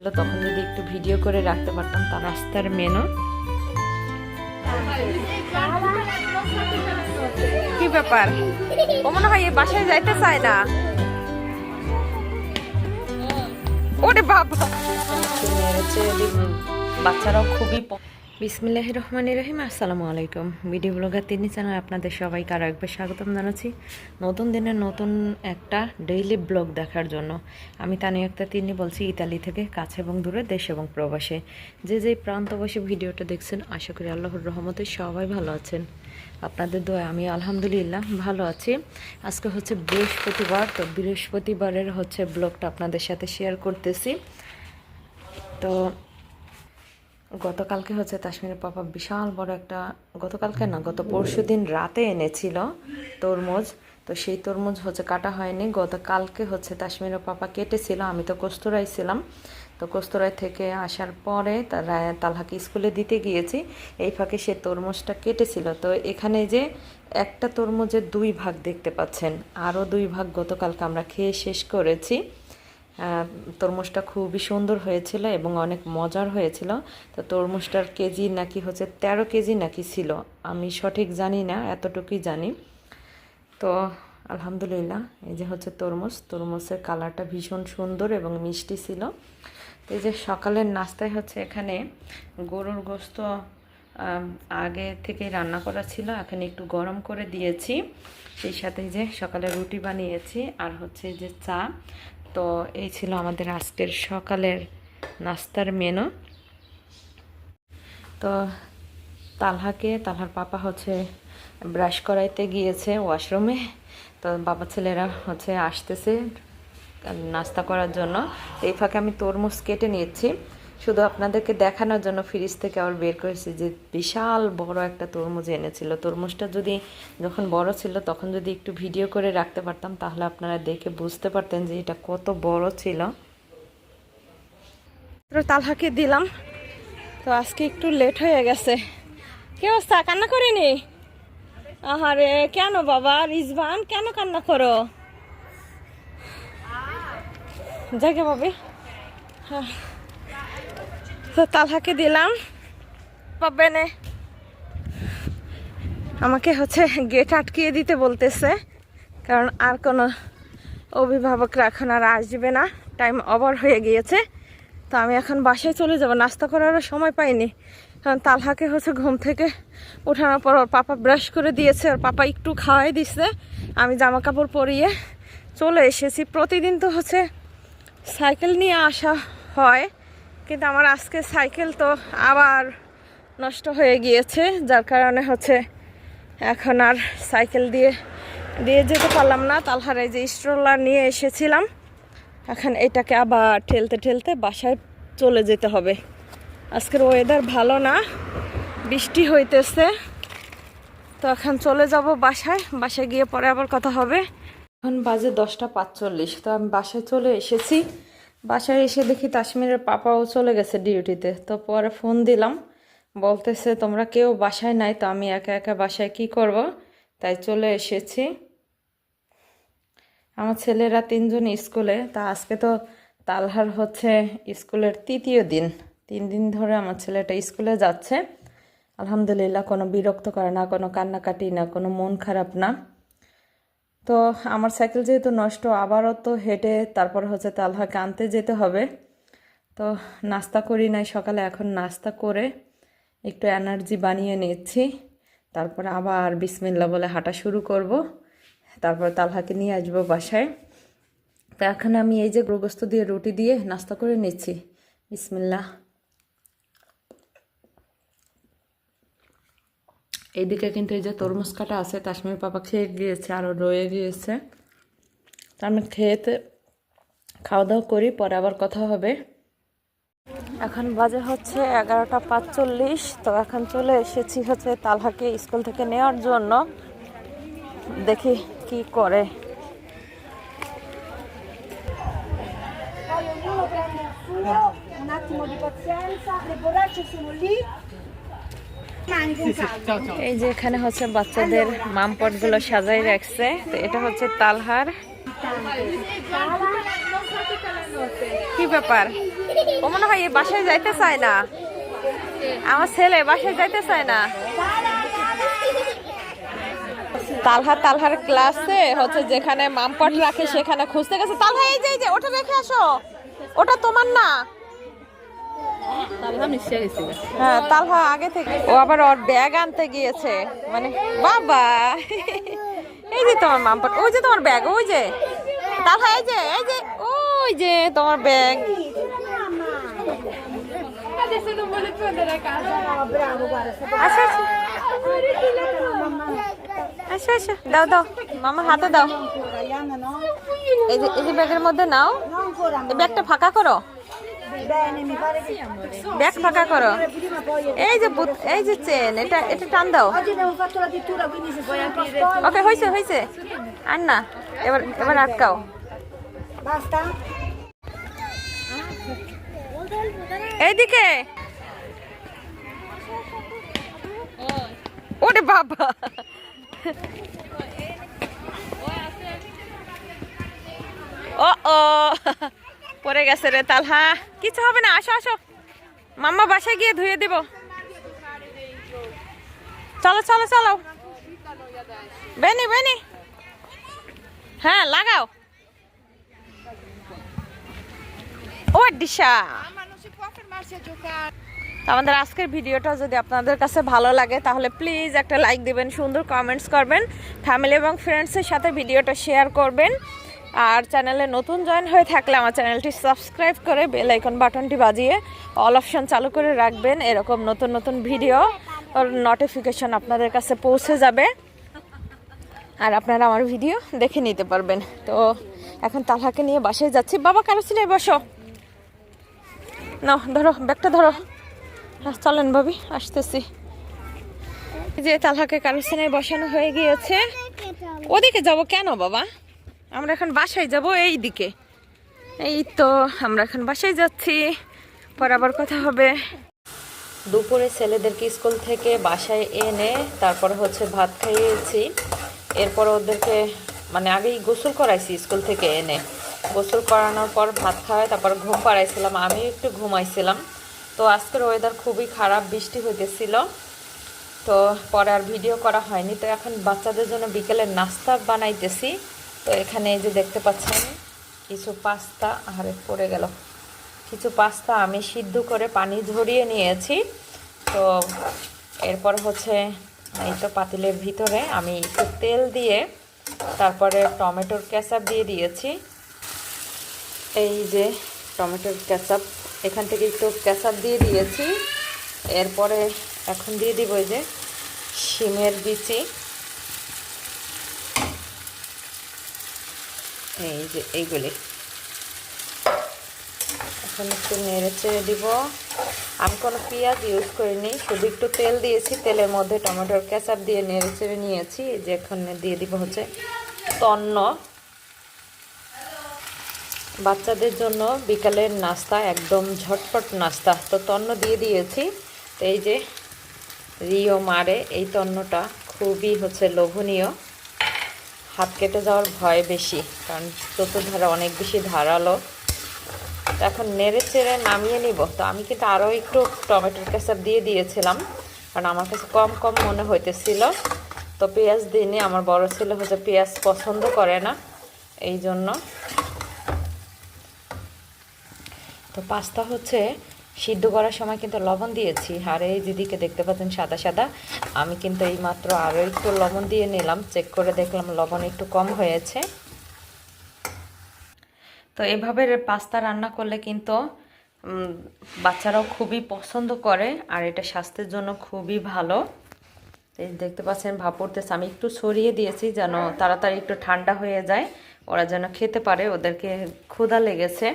তখন যদি একটু ভিডিও করে রাখতে পারতাম তার রাস্তার মেনু। কি ব্যাপার? ও মনে হয় এই বাসায় যাইতে চায় না। ওরে বাবা। বাচ্চারাও খুবই বিসমিল্লাহ রহমান রহিম, আসসালামু আলাইকুম। ভিডিও ব্লগার তিনি চ্যানেল আপনাদের সবাইকে আরও একবার স্বাগতম জানাচ্ছি। নতুন দিনের নতুন একটা ডেইলি ব্লগ দেখার জন্য। আমি তানি একটা তিনি বলছি, ইতালি থেকে কাছে এবং দূরে, দেশ এবং প্রবাসে। যে যে প্রান্ত বসে ভিডিওটা দেখছেন, আশা করি আল্লাহর রহমতে সবাই ভালো আছেন। আপনাদের দোয়া আমি আলহামদুলিল্লাহ ভালো আছি। আজকে হচ্ছে বৃহস্পতিবার, তো বৃহস্পতিবারের হচ্ছে ব্লগটা আপনাদের সাথে শেয়ার করতেছি। তো গতকালকে হচ্ছে তাসমিরের পাপা বিশাল বড় একটা, গতকালকে না, গত পরশু দিন রাতে এনেছিল তরমুজ। তো সেই তরমুজ হচ্ছে কাটা হয়নি। গতকালকে হচ্ছে তাসমিরের পাপা কেটেছিল, আমি তো কস্তুরাই ছিলাম। তো কস্তুরাই থেকে আসার পরে তালহাকে স্কুলে দিতে গিয়েছি। এই ফাঁকে সে তরমুজটা কেটেছিল। তো এখানে যে একটা তরমুজের দুই ভাগ দেখতে পাচ্ছেন, আরও দুই ভাগ গতকালকে আমরা খেয়ে শেষ করেছি। তরমুজটা খুবই সুন্দর হয়েছিল এবং অনেক মজার হয়েছিল। তো তরমুজটার কেজি নাকি হচ্ছে তেরো কেজি নাকি ছিল? আমি সঠিক জানি না, এতটুকুই জানি। তো আলহামদুলিল্লাহ, এই যে হচ্ছে তরমুজ। তরমুজের কালারটা ভীষণ সুন্দর এবং মিষ্টি ছিল। তো এই যে সকালের নাস্তায় হচ্ছে এখানে গরুর গোস্ত আগে থেকে রান্না করা ছিল। এখানে একটু গরম করে দিয়েছি। সেই সাথে যে সকালে রুটি বানিয়েছি। আর হচ্ছে যে চা। তো এই ছিল আমাদের আজকের সকালের নাস্তার মেনু। তো তালহাকে, তালহার পাপা হচ্ছে ব্রাশ করাইতে গিয়েছে ওয়াশরুমে। তো বাবা ছেলেরা হচ্ছে আসতেছে নাস্তা করার জন্য। এই ফাঁকে আমি তরমুজ কেটে নিয়েছি শুধু আপনাদেরকে দেখানোর জন্য ফ্রিজ থেকে আবার বের করেছি যে বিশাল বড় একটা তরমুজ এনেছিল। তরমুজটা যদি যখন বড় ছিল, তখন যদি একটু ভিডিও করে রাখতে পারতাম, তাহলে আপনারা দেখে বুঝতে পারতেন যে এটা কত বড় ছিল। তালহাকে দিলাম। তো আজকে একটু লেট হয়ে গেছে। কি অবস্থা? কান্না করিনি? আহারে, কেন বাবা? রিজবান কেন কান্না করো? জায়গা বাবি হ্যাঁ। তো তালহাকে দিলাম। পাবে নে আমাকে হচ্ছে গেট আটকিয়ে দিতে বলতেছে কারণ আর কোনো অভিভাবকরা এখন আর আসবে না। টাইম ওভার হয়ে গিয়েছে তো আমি এখন বাসায় চলে যাব। নাস্তা করারও সময় পাইনি কারণ তালহাকে হচ্ছে ঘুম থেকে ওঠানোর পর ওর পাপা ব্রাশ করে দিয়েছে ওর পাপা একটু খাওয়াই দিছে। আমি জামা কাপড় পরিয়ে চলে এসেছি। প্রতিদিন তো হচ্ছে সাইকেল নিয়ে আসা হয় কিন্তু আমার আজকে সাইকেল তো আবার নষ্ট হয়ে গিয়েছে, যার কারণে হচ্ছে এখন আর সাইকেল দিয়ে দিয়ে যেতে পারলাম না। তালহারে যে স্ট্রোলার নিয়ে এসেছিলাম, এখন এটাকে আবার ঠেলতে ঠেলতে বাসায় চলে যেতে হবে। আজকের ওয়েদার ভালো না, বৃষ্টি হইতেছে। তো এখন চলে যাব বাসায় বাসায় গিয়ে পরে আবার কথা হবে। এখন বাজে দশটা পাঁচচল্লিশ, তো আমি বাসায় চলে এসেছি। বাসায় এসে দেখি তাসমিরের পাপাও চলে গেছে ডিউটিতে। তো পরে ফোন দিলাম, বলতেছে, তোমরা কেউ বাসায় নাই, তো আমি একা একা বাসায় কি করব? তাই চলে এসেছি। আমার ছেলেরা তিনজন স্কুলে, তা আজকে তো তালহার হচ্ছে স্কুলের তৃতীয় দিন। তিন দিন ধরে আমার ছেলেটা স্কুলে যাচ্ছে। আলহামদুলিল্লাহ, কোনো বিরক্ত করে না, কোনো কান্নাকাটি না, কোনো মন খারাপ না। তো আমার সাইকেল যেহেতু নষ্ট, আবারও তো হেঁটে তারপর হচ্ছে তালহাকে আনতে যেতে হবে। তো নাস্তা করি নাই, সকালে এখন নাস্তা করে একটু এনার্জি বানিয়ে নিচ্ছি। তারপরে আবার বিসমিল্লা বলে হাঁটা শুরু করব। তারপর তালহাকে নিয়ে আসব বাসায়। তো এখন আমি এই যে গ্রগস্ত দিয়ে রুটি দিয়ে নাস্তা করে নিচ্ছি। বিসমিল্লা এইদিকে কিন্তু এই যে তরমুজ কাটা আছে কাশ্মীর পাপা খেয়ে গিয়েছে আরও রয়ে গিয়েছে। তো আমি খেয়েতে খাওয়া দাওয়া করি পরে আবার কথা হবে। এখন বাজে হচ্ছে এগারোটা পাঁচচল্লিশ তো এখন চলে এসেছি হচ্ছে তালহাকে স্কুল থেকে নেওয়ার জন্য। দেখি কি করে। Di pazienza, le borracce sono lì. এই যে এখানে হচ্ছে বাচ্চাদের মামপটগুলো সাজাই রাখছে। এটা হচ্ছে তালহার। কি ব্যাপার? ও মনে হয় বাসায় যাইতে চায় না? আমার ছেলে বাসায় যাইতে চায় না? তালহা তালহার ক্লাসে হচ্ছে যেখানে মামপট রাখে সেখানে খুঁজতে গেছে। তালহা এই যে, ওটা রেখে আসো। ওটা তোমার না। হ্যাঁ আগে থেকে আবার ওর ব্যাগ আনতে গিয়েছে। মানে বাবা! এই যে তোমার ওই যে তোমার ব্যাগ, ওই যে। যে ওই যে তোমার ব্যাগ। আচ্ছা আচ্ছা দাও দাও। হাতে দাও। এই যে ব্যাগের মধ্যে নাও। ব্যাগটা ফাঁকা করো। ব্যাগ ফাঁকা করো। এই যে এই যে চেন এটা এটা টান দাও। ওকে হয়েছে হয়েছে আন না এবার এবার আটকাও। এইদিকে। ওরে বাবা। ও ও. পড়ে গেছে রে তালহা। কিছু হবে না, আসো আসো। মাম্মা বাসায় গিয়ে ধুয়ে দিব। চলো চলো চলো। বেনি বেনি। হ্যাঁ লাগাও। ও, দিশা। আমাদের আজকের ভিডিওটা যদি আপনাদের কাছে ভালো লাগে, তাহলে প্লিজ একটা লাইক দিবেন, সুন্দর কমেন্টস করবেন। ফ্যামিলি এবং ফ্রেন্ডসের সাথে ভিডিওটা শেয়ার করবেন। আর চ্যানেলে নতুন জয়েন হয়ে থাকলে আমার চ্যানেলটি সাবস্ক্রাইব করে বেল আইকন বাটনটি বাজিয়ে অল অপশন চালু করে রাখবেন। এরকম নতুন নতুন ভিডিও নোটিফিকেশন আপনাদের কাছে পৌঁছে যাবে। আর আপনারা আমার ভিডিও দেখে নিতে পারবেন। তো এখন তালহাকে নিয়ে বাসায় যাচ্ছি। বাবা, কারও ছিল বসো। না ধরো, ব্যাগটা ধরো। চলেন ভাবি, আসতেছি। যে তালহাকে কারোসেনায় বসানো হয়ে গিয়েছে। ওদিকে যাব কেন বাবা? আমরা এখন বাসায় যাব এই দিকে এই তো আমরা এখন বাসায় যাচ্ছি। পর আবার কথা হবে। দুপুরে ছেলেদেরকে স্কুল থেকে বাসায় এনে তারপর হচ্ছে ভাত খাইয়েছি। এরপর ওদেরকে মানে আগেই গোসল করাইছি স্কুল থেকে এনে। গোসল করানোর পর ভাত খাওয়াই তারপর ঘুম পাড়াইছিলাম। আমিও একটু ঘুমাইছিলাম। তো আজকের ওয়েদার খুবই খারাপ, বৃষ্টি হইতেছিল। তো পরে আর ভিডিও করা হয়নি। তো এখন বাচ্চাদের জন্য বিকেলে নাস্তা বানাইতেছি। তো এখানে এই যে দেখতে পাচ্ছেন, কিছু পাস্তা আরে পড়ে গেল। কিছু পাস্তা আমি সিদ্ধ করে পানি ঝরিয়ে নিয়েছি। তো এরপর হচ্ছে এই তো পাতিলের ভিতরে আমি একটু তেল দিয়ে তারপরে টমেটোর কেচাপ দিয়ে দিয়েছি। এই যে টমেটোর কেচাপ, এখান থেকে একটু কেচাপ দিয়ে দিয়েছি। এরপরে এখন দিয়ে দিব যে শিমের বিচি। এই যে এইগুলি। এখন একটু নেড়ে চেড়ে দিব। আমি কোনো পেঁয়াজ ইউজ করিনি, শুধু একটু তেল দিয়েছি, তেলের মধ্যে টমেটোর কেচাপ দিয়ে নেড়ে চেড়ে নিয়েছি। এই যে এখন দিয়ে দিব হচ্ছে তন্ন। বাচ্চাদের জন্য বিকালের নাস্তা, একদম ঝটপট নাস্তা। তো তন্ন দিয়ে দিয়েছি। তো এই যে রিও মারে, এই তন্নটা খুবই হচ্ছে লোভনীয়। হাত কেটে যাওয়ার ভয় বেশি, কারণ চতুর্ধারা অনেক বেশি ধারালো। তো এখন নেড়ে চেড়ে নামিয়ে নিব। তো আমি কিন্তু আরও একটু টমেটোর কেচাপ দিয়ে দিয়েছিলাম, কারণ আমার কাছে কম কম মনে হইতেছিল। তো পেঁয়াজ দিনে আমার বড় ছেলে হচ্ছে পেঁয়াজ পছন্দ করে না এই জন্য তো পাস্তা হচ্ছে সিদ্ধ করার সময় কিন্তু লবণ দিয়েছি। আর এই দিদিকে দেখতে পাচ্ছেন সাদা সাদা, আমি কিন্তু এই মাত্র আরও একটু লবণ দিয়ে নিলাম, চেক করে দেখলাম লবণ একটু কম হয়েছে। তো এভাবে পাস্তা রান্না করলে কিন্তু বাচ্চারাও খুবই পছন্দ করে, আর এটা স্বাস্থ্যের জন্য খুবই ভালো। এই দেখতে পাচ্ছেন ভাপ পড়তেছে আমি একটু সরিয়ে দিয়েছি যেন তাড়াতাড়ি একটু ঠান্ডা হয়ে যায়, ওরা যেন খেতে পারে, ওদেরকে ক্ষুধা লেগেছে।